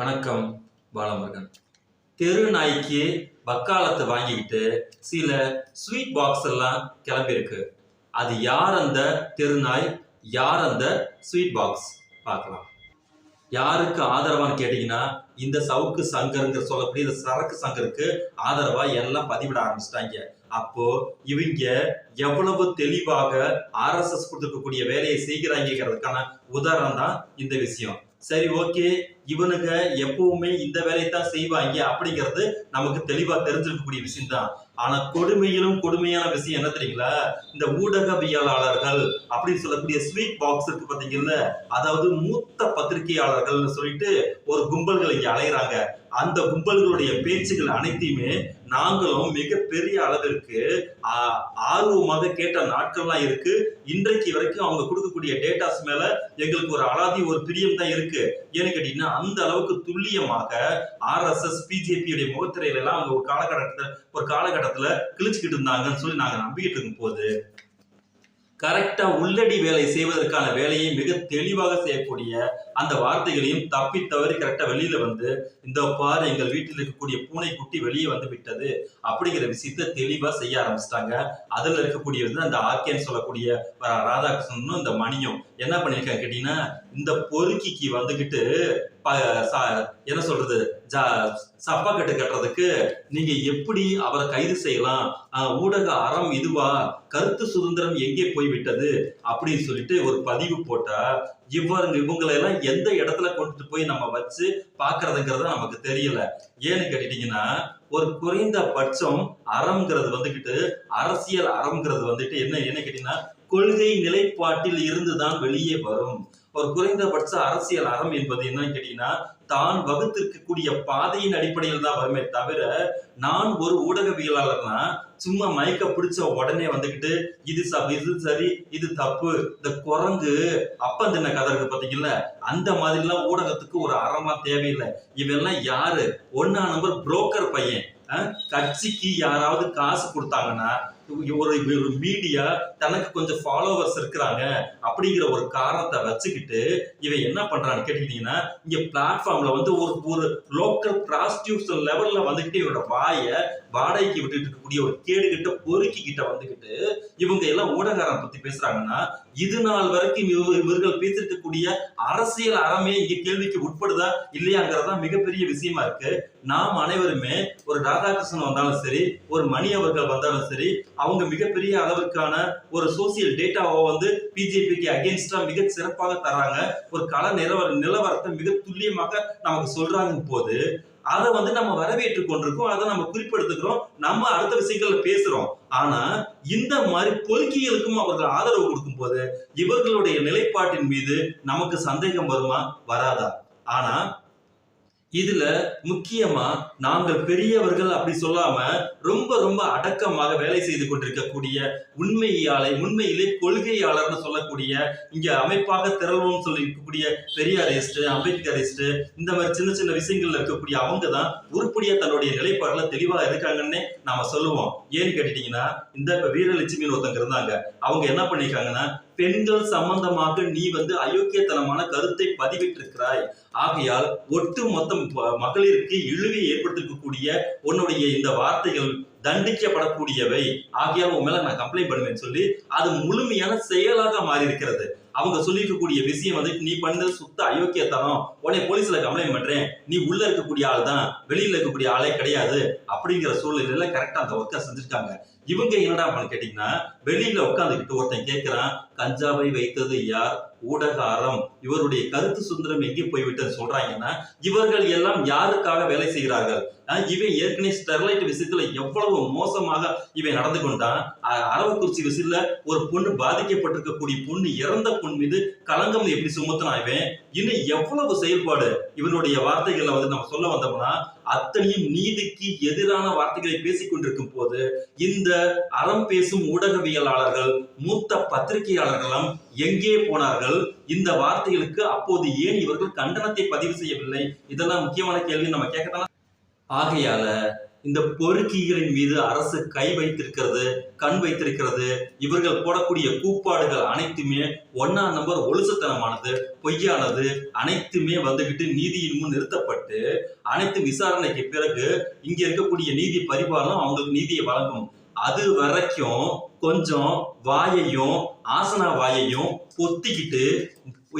வணக்கம் பாலமுருகன். தெரு நாய்க்கு வக்காலத்தை வாங்கிக்கிட்டு சில ஸ்வீட் பாக்ஸ் எல்லாம் கிளம்பியிருக்கு. அது யார் அந்த தெரு நாய்? யார் அந்த ஸ்வீட் பாக்ஸ் பார்க்கலாம். யாருக்கு ஆதரவான்னு கேட்டிங்கன்னா இந்த சவுக்கு சங்கருங்கிற சொல்லக்கூடிய இந்த சரக்கு சங்கருக்கு ஆதரவா எல்லாம் பதிவிட ஆரம்பிச்சிட்டாங்க. அப்போ இவங்க எவ்வளவு தெளிவாக ஆர்எஸ்எஸ் கொடுத்துருக்கக்கூடிய வேலையை செய்கிறாங்கிறதுக்கான உதாரணம் தான் இந்த விஷயம். சரி ஓகே. இவனுங்க எப்பவுமே இந்த வேலையை தான் செய்வாங்க அப்படிங்கிறது நமக்கு தெளிவா தெரிஞ்சிருக்கக்கூடிய விஷயம் தான் ஆனா கொடுமையிலும் கொடுமையான விஷயம் என்ன தெரியுங்களா? இந்த ஊடகவியலாளர்கள் அப்படின்னு சொல்லக்கூடிய ஸ்வீட் பாக்ஸ் இருக்கு பாத்தீங்கல்ல அதாவது மூத்த பத்திரிகையாளர்கள்னு சொல்லிட்டு ஒரு கும்பல்கள் இங்க அலையிறாங்க. அந்த கும்பல்களுடைய பேச்சுகள் அனைத்தையுமே நாங்களும் மிகப்பெரிய அளவிற்கு ஆ- ஆர்வமாக கேட்ட நாட்கள்லாம் இருக்கு. இன்றைக்கு வரைக்கும் அவங்க கொடுக்கக்கூடிய டேட்டாஸ் மேல எங்களுக்கு ஒரு அலாதி ஒரு பிரியம் தான் இருக்கு. ஏன்னு கேட்டீங்கன்னா அந்த அளவுக்கு துல்லியமாக ஆர்எஸ்எஸ் பிஜேபியுடைய முகத்திரையில எல்லாம் அவங்க ஒரு காலகட்டத்தில் ஒரு காலகட்டத்துல கிழிச்சுக்கிட்டு இருந்தாங்கன்னு சொல்லி நாங்க நம்பிக்கிட்டு இருக்கும் போது கரெக்டாக உள்ளடி வேலை செய்வதற்கான வேலையை மிக தெளிவாக செய்யக்கூடிய அந்த வார்த்தைகளையும் தப்பி தவறி கரெக்டாக வெளியில் வந்து இந்த பாரு எங்கள் வீட்டில் இருக்கக்கூடிய பூனை குட்டி வெளியே வந்து விட்டது அப்படிங்கிற விஷயத்த தெளிவாக செய்ய ஆரம்பிச்சிட்டாங்க. அதில் இருக்கக்கூடிய வந்து அந்த ஆர்கேன்னு சொல்லக்கூடிய ராதாகிருஷ்ணனும் இந்த மணியும். என்ன பண்ணியிருக்காங்க கேட்டிங்கன்னா இந்த பொறுக்கிக்கு வந்துக்கிட்டு என்ன சொல்றது? ஜா சப்பா கட்டு கட்டுறதுக்கு நீங்க எப்படி அவரை கைது செய்யலாம்? ஆஹ் ஊடக அறம் இதுவா? கருத்து சுதந்திரம் எங்கே போய் விட்டது? அப்படின்னு சொல்லிட்டு ஒரு பதிவு போட்டா இவ்வாறு இவங்களை எல்லாம் எந்த இடத்துல கொண்டுட்டு போய் நம்ம வச்சு பாக்குறதுங்கிறத நமக்கு தெரியல. ஏன்னு கேட்டுட்டீங்கன்னா ஒரு குறைந்த பட்சம் அறம்ங்கிறது வந்துகிட்டு அரசியல் அறம்ங்கிறது வந்துட்டு என்ன என்ன கேட்டீங்கன்னா கொள்கை நிலைப்பாட்டில் இருந்துதான் வெளியே வரும். ஒரு குறைந்தபட்ச அரசியல் அறம் என்பது என்னன்னு கேட்டீங்கன்னா தான் வகுத்திருக்கக்கூடிய பாதையின் அடிப்படையில் தான் வருமே தவிர நான் ஒரு ஊடகவியலாளர்னா சும்மா மயக்க பிடிச்ச உடனே வந்துகிட்டு இது சப் இது சரி இது தப்பு இந்த குரங்கு அப்ப தின்ன கதை இருக்கு பாத்தீங்கல்ல? அந்த மாதிரிலாம் ஊடகத்துக்கு ஒரு அறமா தேவையில்லை. இவெல்லாம் யாரு? ஒன்னா நம்பர் புரோக்கர் பையன். கட்சிக்கு யாராவது காசு கொடுத்தாங்கன்னா ஒரு ஒரு மீடியா தனக்கு கொஞ்சம் ஃபாலோவர்ஸ் இருக்கிறாங்க அப்படிங்கிற ஒரு காரணத்தை வச்சுக்கிட்டு இவன் என்ன பண்றான்னு கேட்டுக்கிட்டீங்கன்னா இங்க பிளாட்ஃபார்ம்ல வந்து ஒரு ஒரு லோக்கல் ப்ராஸ்டியூஷன் லெவல்ல வந்துகிட்டு இவரோட வாயை வாடகைக்கு விட்டுட்டு இருக்கக்கூடிய ஒரு கேடுகிட்ட பொறுக்கி கிட்ட வந்துகிட்டு இவங்க எல்லாம் ஊடகாரம் பத்தி பேசுறாங்கன்னா இது நாள் வரைக்கும் இவர்கள் பேசிருக்கக்கூடிய அரசியல் அறமே இங்க கேள்விக்கு உட்படுதா இல்லையாங்கிறதா மிகப்பெரிய விஷயமா இருக்கு. நாம் அனைவருமே ஒரு ராதாகிருஷ்ணன் வந்தாலும் சரி ஒரு மணி அவர்கள் வந்தாலும் சரி அவங்க மிகப்பெரிய அளவிற்கான ஒரு சோசியல் டேட்டாவை வந்து பிஜேபிக்கு அகேன்ஸ்டா மிக சிறப்பாக தராங்க ஒரு கள நிலவர நிலவரத்தை மிக துல்லியமாக நமக்கு சொல்றாங்க போது அதை வந்து நம்ம வரவேற்று கொண்டிருக்கோம் அதை நம்ம குறிப்பெடுத்துக்கிறோம் நம்ம அடுத்த விஷயங்கள்ல பேசுறோம். ஆனா இந்த மாதிரி பொறுக்கிகளுக்கும் அவர்கள் ஆதரவு கொடுக்கும் போது இவர்களுடைய நிலைப்பாட்டின் மீது நமக்கு சந்தேகம் வருமா? வராதா? ஆனா இதுல முக்கியமா நாங்கள் பெரியவர்கள் அப்படி சொல்லாம ரொம்ப ரொம்ப அடக்கமாக வேலை செய்து கொண்டிருக்கக்கூடிய உண்மையாளை உண்மையிலே கொள்கையாளர்னு சொல்லக்கூடிய இங்க அமைப்பாக திரள்வோம் சொல்லி இருக்கக்கூடிய பெரியாரிஸ்ட் அம்பேத்கரிஸ்ட் இந்த மாதிரி சின்ன சின்ன விஷயங்கள்ல இருக்கக்கூடிய அவங்க தான் உருப்படியா தன்னுடைய நிலைப்பாடுல தெளிவா இருக்காங்கன்னே நாம சொல்லுவோம். ஏன்னு கேட்டுட்டீங்கன்னா இந்த வீரலட்சுமின்னு ஒருத்தங்க இருந்தாங்க. அவங்க என்ன பண்ணிருக்காங்கன்னா பெண்கள் சம்பந்தமாக நீ வந்து அயோக்கியத்தனமான கருத்தை பதிவிட்டிருக்கிறாய். ஆகையால் ஒட்டு மொத்தம் மகளிருக்கு இழுவை ஏற்படுத்திருக்கக்கூடிய உன்னுடைய இந்த வார்த்தைகள் தண்டிக்கப்படக்கூடியவை. ஆகையால் உன் மேல நான் கம்ப்ளைண்ட் பண்ணுவேன்னு சொல்லி அது முழுமையான செயலாக மாறி இருக்கிறது அவங்க சொல்லியிருக்கக்கூடிய விஷயம் வந்து நீ பண்ணது சுத்த அயோக்கியத்தனம். உடனே போலீஸ்ல கம்ப்ளைண்ட் பண்றேன். நீ உள்ள இருக்கக்கூடிய ஆள் தான் வெளியில இருக்கக்கூடிய ஆளே கிடையாது. அப்படிங்கிற சூழ்நிலையில கரெக்டா அந்த ஒர்க்கை செஞ்சிருக்காங்க. இவங்க என்னடா பண்ணு கேட்டீங்கன்னா வெளியில உட்காந்துக்கிட்டு ஒருத்தன் கேட்கிறான் கஞ்சாவை வைத்தது யார்? ஊடக அறம் இவருடைய கருத்து சுதந்திரம் எங்கே போய்விட்டது? சொல்றாங்கன்னா இவர்கள் எல்லாம் யாருக்காக வேலை செய்கிறார்கள்? இவன் ஏற்கனவே ஸ்டெர்லைட் விஷயத்துல எவ்வளவு மோசமாக இவன் நடந்து கொண்டான்? அரவக்குறிச்சி விஷயத்துல ஒரு பொண்ணு பாதிக்கப்பட்டிருக்கக்கூடிய பொண்ணு இறந்த பொண்ணு மீது களங்கம் எப்படி சுமத்தினான் இவன்? இன்னும் எவ்வளவு செயல்பாடு? இவனுடைய வார்த்தைகளை வந்து நம்ம சொல்ல வந்தோம்னா அத்தனையும் நீதிக்கு எதிரான வார்த்தைகளை பேசிக் கொண்டிருக்கும் போது இந்த அறம் பேசும் ஊடகவியலாளர்கள் மூத்த பத்திரிகையாளர்களும் எங்கே போனார்கள்? இந்த வார்த்தைகளுக்கு அப்போது ஏன் இவர்கள் கண்டனத்தை பதிவு செய்யவில்லை? இதெல்லாம் முக்கியமான கேள்வி நம்ம கேட்கலாம் ஆகையால இந்த பொறுக்கிகளின் மீது அரசு கை வைத்திருக்கிறது கண் வைத்திருக்கிறது. இவர்கள் போடக்கூடிய கூப்பாடுகள் அனைத்துமே ஒன்னா நம்பர் ஒழுசத்தனமானது பொய்யானது. அனைத்துமே வந்துகிட்டு நீதியின் முன் நிறுத்தப்பட்டு அனைத்து விசாரணைக்கு பிறகு இங்க இருக்கக்கூடிய நீதி பரிபாலனம் அவங்களுக்கு நீதியை வழங்கும். அது வரைக்கும் கொஞ்சம் வாயையும் ஆசனா வாயையும் பொத்திக்கிட்டு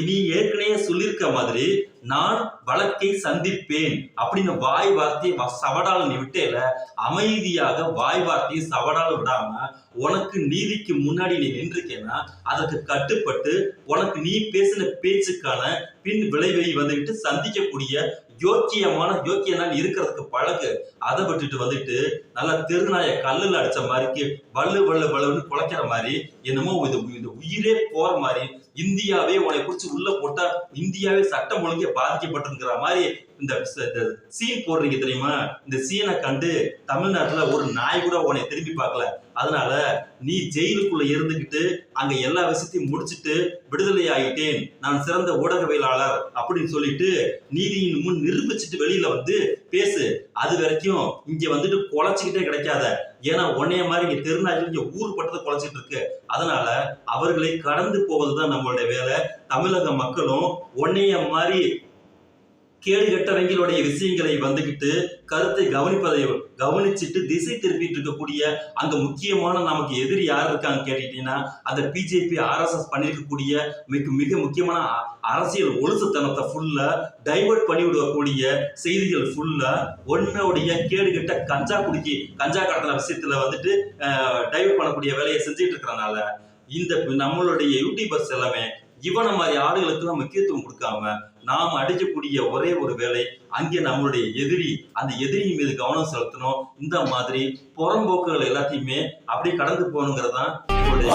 நீ ஏற்கனவே சொல்லியிருக்க மாதிரி நான் வழக்கை சந்திப்பேன் அப்படின்னு வாய் வார்த்தையை சவடால நீ விட்டேல அமைதியாக வாய் வார்த்தையை சவடால விடாம உனக்கு நீதிக்கு முன்னாடி நீ நின்றுக்கேன்னா அதற்கு கட்டுப்பட்டு உனக்கு நீ பேசின பேச்சுக்கான பின் விளைவை வந்துட்டு சந்திக்கக்கூடிய யோக்கியமான யோக்கியனால் இருக்கிறதுக்கு பழகு. அதை விட்டுட்டு வந்துட்டு நல்லா தெருநாய கல்லுல அடிச்ச மாதிரிக்கு வள்ளு வல்லு வலுன்னு குலைக்கிற மாதிரி என்னமோ இது இந்த உயிரே போற மாதிரி இந்தியாவே உன்னை குறிச்சு உள்ள போட்டா இந்தியாவே சட்டம் ஒழுங்கே பாதிக்கப்பட்டிருக்கிற மாதிரி இந்த சீன் போடுறீங்க தெரியுமா? இந்த சீனை கண்டு தமிழ்நாட்டுல ஒரு நாய் கூட உன்னை திரும்பி பார்க்கல. அதனால நீ ஜெயிலுக்குள்ள இருந்துகிட்டு அங்க எல்லா விஷயத்தையும் முடிச்சிட்டு விடுதலை ஆகிட்டேன் நான் சிறந்த ஊடகவியலாளர் அப்படின்னு சொல்லிட்டு நீதியின் முன் நிரூபிச்சுட்டு வெளியில வந்து பேசு. அது வரைக்கும் இங்க வந்துட்டு குலைச்சிக்கிட்டே கிடைக்காத. ஏன்னா உன்னைய மாதிரி இங்க திருநாள் இங்க ஊர் பட்டத்தை குலைச்சிட்டு இருக்கு. அதனால அவர்களை கடந்து போவதுதான் நம்மளுடைய வேலை. தமிழக மக்களும் உன்னைய மாதிரி கேடு கெட்டவங்களுடைய விஷயங்களை வந்துகிட்டு கருத்தை கவனிப்பதை கவனிச்சுட்டு திசை திருப்பிட்டு இருக்கக்கூடிய அங்க முக்கியமான நமக்கு எதிரி யார் இருக்காங்க கேட்டுக்கிட்டீங்கன்னா அந்த பிஜேபி ஆர்எஸ்எஸ் பண்ணியிருக்கக்கூடிய மிக மிக முக்கியமான அரசியல் ஒழுசுத்தனத்தை ஃபுல்லா டைவர்ட் பண்ணிவிடக்கூடிய செய்திகள் ஃபுல்லா ஒன்னுடைய கேடு கெட்ட கஞ்சா குடிக்கி கஞ்சா கடத்தின விஷயத்துல வந்துட்டு டைவர்ட் பண்ணக்கூடிய வேலையை செஞ்சுட்டு இருக்கிறனால இந்த நம்மளுடைய யூடியூபர்ஸ் எல்லாமே இவனை மாதிரி ஆளுகளுக்கு முக்கியத்துவம் கொடுக்காம நாம் அடிக்கக்கூடிய ஒரே ஒரு வேலை அங்கே நம்மளுடைய எதிரி அந்த எதிரியின் மீது கவனம் செலுத்தணும். இந்த மாதிரி புறம்போக்குகள் எல்லாத்தையுமே அப்படியே கடந்து போகணுங்கிறதான் என்னுடைய